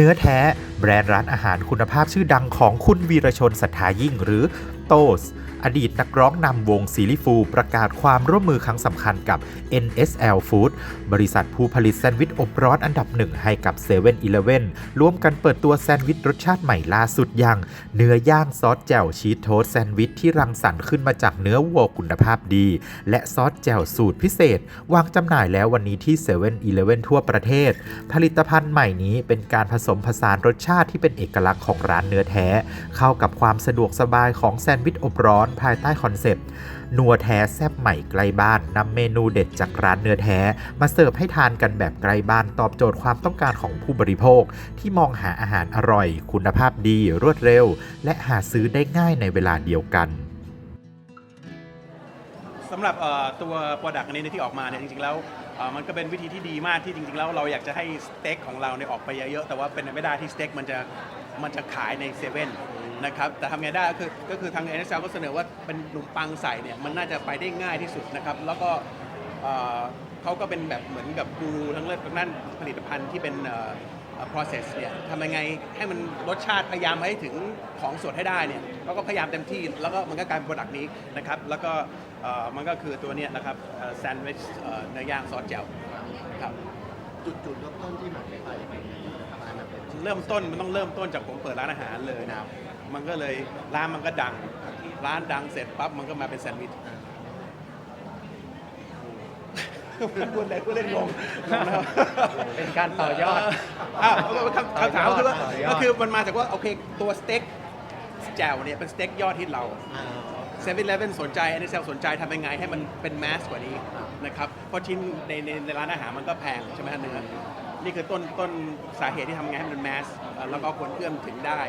เนื้อแท้ แบรนด์ร้านอาหารคุณภาพชื่อดังของคุณวีรชนสัทธายิ่ง หรือ โตส อดีตนักร้องนำวงซีรีฟูประกาศความร่วมมือครั้งสำคัญกับ NSL Food บริษัทผู้ผลิตแซนด์วิชอบร้อนอันดับหนึ่งให้กับ7 e เ e ่ e อร่วมกันเปิดตัวแซนด์วิชรสชาติใหม่ล่าสุดอย่าง เนื้อย่างซอสแจ่วชีสโทสแซนด์วิชที่รังสรรค์ขึ้นมาจากเนื้อวัวคุณภาพดี และซอสแจ่วสูตรพิเศษ วางจำหน่ายแล้ววันนี้ที่7 e เ e ่ e อทั่วประเทศ ผลิตภัณฑ์ใหม่นี้เป็นการผสมผสานรสชาติที่เป็นเอกลักษณ์ของร้านเนื้อแท้ เข้ากับความสะดวกสบายของแซนด์วิชอบร้อน ภายใต้คอนเซปต์นัวแท้แซบใหม่ใกล้บ้านนำเมนูเด็ดจากร้านเนื้อแท้ มาเสิร์ฟให้ทานกันแบบใกล้บ้านตอบโจทย์ความต้องการของผู้บริโภค ที่มองหาอาหารอร่อย คุณภาพดีรวดเร็ว และหาซื้อได้ง่ายในเวลาเดียวกันสำหรับตัว Product อันนี้ที่ออกมาเนี่ยจริงๆแล้วมันก็เป็นวิธีที่ดีมากที่จริงๆแล้วเราอยากจะให้สเต็กของเราเนี่ยออกไปเยอะๆแต่ว่าเป็นไม่ได้ที่สเต็กมันจะ มันจะขายในเซเว่นนะครับแต่ทำไงได้ก็คือก็คือทาง n s l ก็เสนอว่าเป็นขนมปังใส่เนี่ยมันน่าจะไปได้ง่ายที่สุดนะครับแล้วก็เอ่อเขาก็เป็นแบบเหมือนกับกูรูทั้งเรื่องด้านผลิตภัณฑ์ที่เป็นเอ่อ process เนี่ยทำยังไงให้มันรสชาติพยายามให้ถึงของสดให้ได้เนี่ยเราก็พยายามเต็มที่ แล้วก็มันก็กลายเป็นโปรดักต์นี้นะครับแล้วก็เอ่อมันก็คือตัวเนี้ยนะครับแซนด์วิชเนื้อย่างซอสแจ่วครับ จุดจุดเริ่มต้นที่มาที่ไปเป็นยังไงครับอันนั้นเป็นเริ่มต้นมันต้องเริ่มต้นจากผมเปิดร้านอาหารเลยนะครับ มันก็เลยร้านมันก็ดัง ร้านดังเสร็จปั๊บมันก็มาเป็นแซนด์วิชพูดเลยพูดเล่นงงนะครับเป็นการต่อยอด อ้าวคำคำถามก็คือว่าต่อยอด ก็คือมันมาจากว่าโอเคตัวสเต็กแจ่วเนี่ยเป็นสเต็กยอดฮิตเรา อ่า เซเว่นเลเว่นสนใจอันนี้เซลสนใจทำยังไงให้มันเป็นแมสกว่านี้ครับนะครับเพราะชิ้นในในในร้านอาหารมันก็แพงใช่ไหมฮะเนื้อนี่คือต้นต้นสาเหตุที่ทำยังไงให้มันเป็นแมสเอ่อแล้วก็ควรเอื้อมถึงได้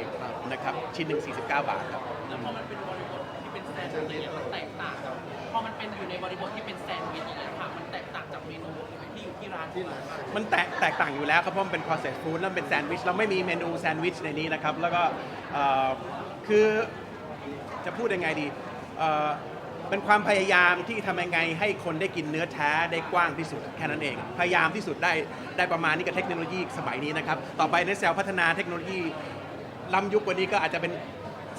นะครับชิ้นหนึ่ง49 บาทครับ แล้วพอมันเป็นบริบทที่เป็นแซนด์วิชเนี่ยมันแตกต่างกับพอมันเป็นอยู่ในบริบทที่เป็นแซนด์วิชอย่างเงี้ยค่ะมันแตกต่างจากเมนูที่อยู่ที่ร้านที่ร้านมันแตกแตกต่างอยู่แล้วครับเพราะมันเป็น processed food แล้วมันเป็นแซนด์วิชเราไม่มีเมนูแซนด์วิชในนี้นะครับ แล้วก็เอ่อคือจะพูดยังไงดี เป็นความพยายามที่ทำยังไงให้คนได้กินเนื้อแท้ได้กว้างที่สุดแค่นั้นเอง พยายามที่สุดได้ได้ประมาณนี้กับเทคโนโลยีสมัยนี้นะครับ ต่อไปในเซลพัฒนาเทคโนโลยีล้ำยุคกว่านี้ก็อาจจะเป็น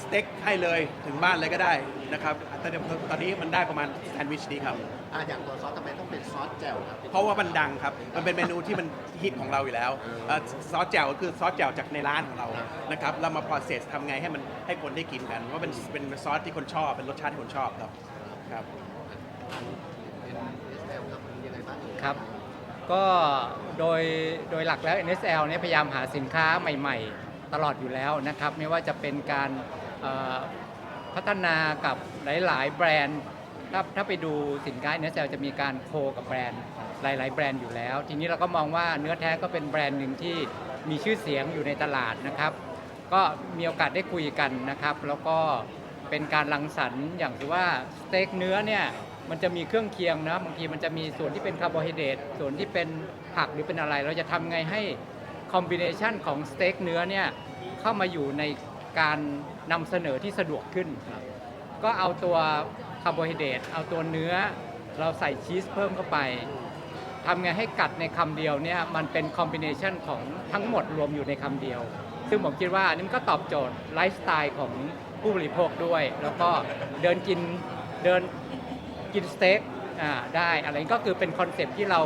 สเต็กให้เลยถึงบ้านเลยก็ได้นะครับแต่เดี๋ยวตอนนี้มันได้ประมาณแซนด์วิชนี้ครับ อ่าอย่างตัวซอสทำไมต้องเป็นซอสแจ่วครับเพราะว่ามันดังครับ มันเป็นเมนูที่มันฮิตของเราอยู่แล้วเอ่อซอสแจ่วก็คือซอสแจ่วจากในร้านของเราครับนะครับเรามา process ทำไงให้มันให้คนได้กินกันว่าเป็นเป็นซอสที่คนชอบเป็นรสชาติที่คนชอบครับครับ เป็น SL ครับมันยังไงบ้างเอ่ยครับ ก็โดยโดยหลักแล้ว NSL เนี่ยพยายามหาสินค้าใหม่ ๆ ตลอดอยู่แล้วนะครับ ไม่ว่าจะเป็นการเอ่อ พัฒนากับหลาย ๆ แบรนด์ ถ้าถ้าไปดูสินค้า NSL จะมีการโคกับแบรนด์หลาย ๆ แบรนด์อยู่แล้ว ทีนี้เราก็มองว่าเนื้อแท้ก็เป็นแบรนด์หนึ่งที่มีชื่อเสียงอยู่ในตลาดนะครับ ก็มีโอกาสได้คุยกันนะครับ แล้วก็เป็นการรังสรรค์อย่างที่ว่าสเต็กเนื้อเนี่ยมันจะมีเครื่องเคียงนะบางทีมันจะมีส่วนที่เป็นคาร์โบไฮเดรตส่วนที่เป็นผักหรือเป็นอะไร เราจะทำไงให้คอมบิเนชันของสเต็กเนื้อเนี่ยเข้ามาอยู่ใน การนำเสนอที่สะดวกขึ้นก็เอาตัวคาร์โบไฮเดรตเอาตัวเนื้อ เราใส่ชีสเพิ่มเข้าไปทำไงให้กัดในคำเดียวเนี่ยมันเป็นคอมบิเนชันของทั้งหมดรวมอยู่ในคำเดียว ซึ่งผมคิดว่าอันนี้มันก็ตอบโจทย์ไลฟ์สไตล์ของผู้บริโภคด้วย แล้วก็เดินกินเดินกินสเต็กอ่าได้อะไรก็คือเป็นคอนเซปต์ที่เรา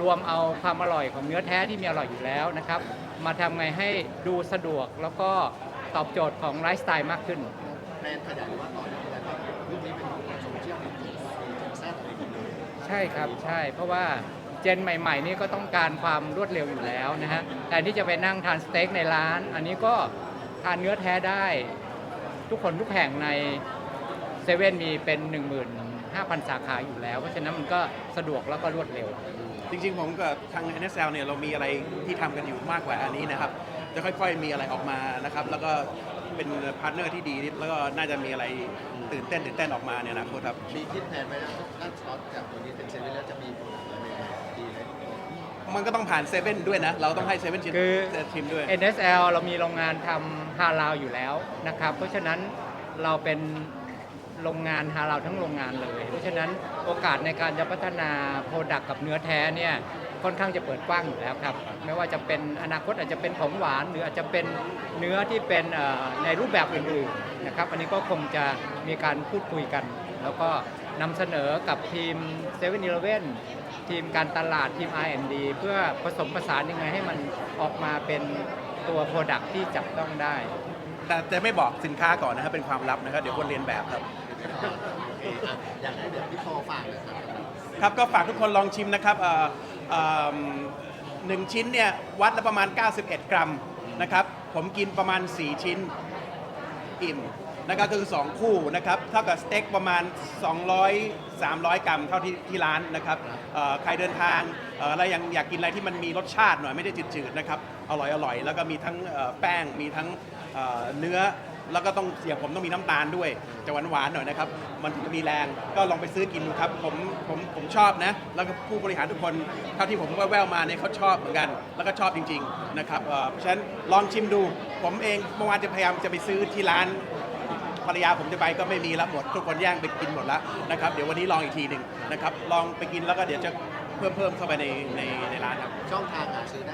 รวมเอาความอร่อยของเนื้อแท้ที่มีอร่อยอยู่แล้วนะครับ มาทำไงให้ดูสะดวกแล้วก็ ตอบโจทย์ของไลฟ์สไตล์มากขึ้นแบรนด์ขยายว่าต่อยอดอะไรครับรุ่นนี้เป็นของโซเชียลมีเดียแซ่บอะไรกันเลยใช่ครับใช่เพราะว่าเจนใหม่ๆนี่ก็ต้องการความรวดเร็วอยู่แล้วนะฮะแต่ที่จะไปนั่งทานสเต็กในร้าน อันนี้ก็ทานเนื้อแท้ได้ ทุกคนทุกแห่งในเซเว่นมีเป็น 15,000 สาขาอยู่แล้ว เพราะฉะนั้นมันก็สะดวกแล้วก็รวดเร็ว จริงๆ ผมกับทาง NSL เนี่ยเรามีอะไรที่ทำกันอยู่มากกว่าอันนี้นะครับ จะค่อยๆมีอะไรออกมานะครับ แล้วก็เป็นพาร์ทเนอร์ที่ดีแล้วก็น่าจะมีอะไรตื่นเต้นตื่นเต้นออกมาเนี่ยนะครับมีคิดแผนไว้แล้วด้านซอสแจ่วตัวนี้เป็นเซเว่นแล้วจะมีโปรดักต์อะไรใหม่ๆดีเลยมันก็ต้องผ่านเซเว่นด้วยนะ เราต้องให้เซเว่นชิมคือ ชิมด้วย NSL เรามีโรงงานทำฮาลาวอยู่แล้วนะครับ เพราะฉะนั้นเราเป็นโรงงานฮาลาวทั้งโรงงานเลย เพราะฉะนั้นโอกาสในการจะพัฒนาโปรดักต์กับเนื้อแท้เนี่ย ค่อนข้างจะเปิดกว้างอยู่แล้วครับ ไม่ว่าจะเป็นอนาคตอาจจะเป็นของหวาน หรืออาจจะเป็นเนื้อที่เป็นเอ่อในรูปแบบอื่นๆนะครับ อันนี้ก็คงจะมีการพูดคุยกัน แล้วก็นำเสนอกับทีม7 e เ e ่ e อทีมการตลาดทีม R&D เพื่อผสมผสานยังไงให้มันออกมาเป็นตัวโปรดักที่จับต้องได้ แต่แต่ไม่บอกสินค้าก่อนนะครับเป็นความลับนะครับเดี๋ยวคนเรียนแบบครับโอเคอะอยากให้เดี๋ยวพี่โตฝากหน่อยครับครับก็ฝากทุกคนลองชิมนะครับเอ่อเอิ่ม หนึ่งชิ้นเนี่ยวัดละประมาณ 91 กรัมนะครับผมกินประมาณ 4 ชิ้นอิ่มนะครับก็คือ 2 คู่นะครับเท่ากับสเต็กประมาณ 200 300 กรัมเท่าที่ที่ร้านนะครับใครเดินทางเอ่อแล้วยังอยากกินอะไรที่มันมีรสชาติหน่อยไม่ได้จืดๆนะครับอร่อยอร่อยแล้วก็มีทั้งแป้งมีทั้งเนื้อ แล้วก็ต้องอย่างผมต้องมีน้ำตาลด้วย จะหวานหวานๆหน่อยนะครับ มันถึงจะมีแรงก็ลองไปซื้อกินดูครับ ผมผมผมชอบนะ แล้วก็ผู้บริหารทุกคนเท่าที่ผมแว่วๆมาเนี่ยเขาชอบเหมือนกัน แล้วก็ชอบจริงๆนะครับเอ่อเพราะฉะนั้นลองชิมดู ผมเองเมื่อวานจะพยายามจะไปซื้อที่ร้าน ภรรยาผมจะไปก็ไม่มีแล้วหมด ทุกคนแย่งไปกินหมดแล้วนะครับเดี๋ยววันนี้ลองอีกทีหนึ่งนะครับลองไปกินแล้วก็เดี๋ยวจะเพิ่มเพิ่มเข้าไปในในในร้านครับ ช่องทางหาซื้อได้